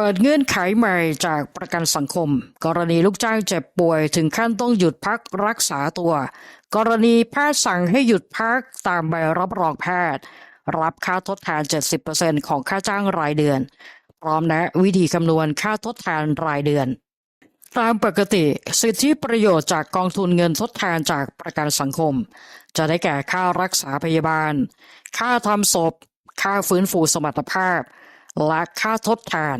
เปิดเงื่อนไขใหม่จากประกันสังคม กรณีลูกจ้างเจ็บป่วยถึงขั้นต้องหยุดพักรักษาตัว กรณีแพทย์สั่งให้หยุดพักตามใบรับรองแพทย์ รับค่าทดแทน 70%ของค่าจ้างรายเดือน พร้อมแนะวิธีคำนวณค่าทดแทนรายเดือน ตามปกติ สิทธิประโยชน์จากกองทุนเงินทดแทนจากประกันสังคม จะได้แก่ค่ารักษาพยาบาล ค่าทำศพ ค่าฟื้นฟูสมรรถภาพและค่าทดแทน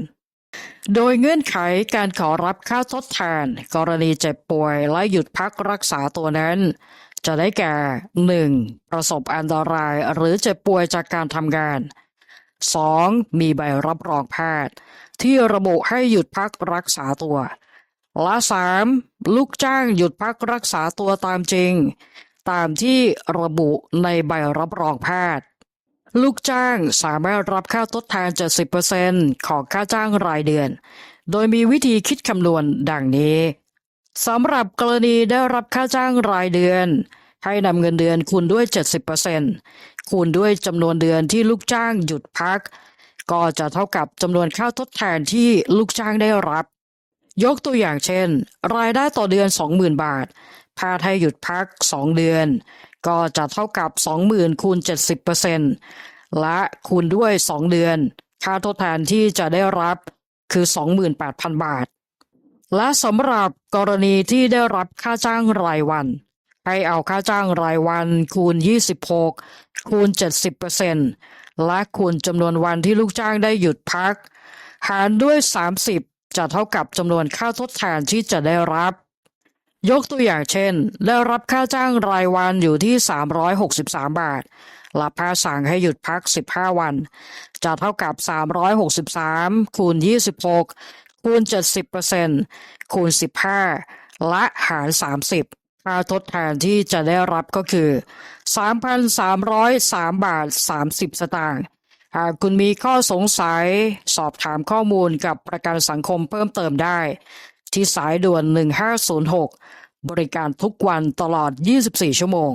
โดยเงื่อนไขการขอรับค่าทดแทน กรณีเจ็บป่วยและหยุดพักรักษาตัวนั้น จะได้แก่ 1. ประสบอันตรายหรือเจ็บป่วยจากการทำงาน 2. มีใบรับรองแพทย์ ที่ระบุให้หยุดพักรักษาตัว และ 3. ลูกจ้างหยุดพักรักษาตัวตามจริง ตามที่ระบุในใบรับรองแพทย์ ลูกจ้างสามารถรับค่าทดแทน 70%ของค่าจ้างรายเดือน โดยมีวิธีคิดคำนวณดังนี้สำหรับกรณีได้รับค่าจ้างรายเดือน ให้นำเงินเดือนคูณด้วย 70%คูณด้วยจำนวนเดือนที่ลูกจ้างหยุดพัก ก็จะเท่ากับจำนวนค่าทดแทนที่ลูกจ้างได้รับ ยกตัวอย่างเช่น รายได้ต่อเดือน 20,000 บาทแพทย์ให้หยุดพัก 2 เดือน ก็จะเท่ากับ 20,000คูณ70%และคูณด้วย 2 เดือน ค่าทดแทนที่จะได้รับคือ 28,000 บาท และสำหรับกรณีที่ได้รับค่าจ้างรายวัน ให้เอาค่าจ้างรายวันคูณ 26 คูณ 70%และคูณจำนวนวันที่ลูกจ้างได้หยุดพัก หารด้วย 30 จะเท่ากับจำนวนค่าทดแทนที่จะได้รับ ยกตัวอย่างเช่น ได้รับค่าจ้างรายวันอยู่ที่ 363 บาทและแพทสั่งให้หยุดพัก 15 วัน จะเท่ากับ 363 คูณ 26 คูณ 70%คูณ 15 และหาร 30 ค่าทดแทนที่จะได้รับก็คือ 3,303 บาท 30 สตางค์หากคุณมีข้อสงสัยสอบถามข้อมูลกับประกันสังคมเพิ่มเติมได้ ที่สายด่วน 1506 บริการทุกวันตลอด 24 ชั่วโมง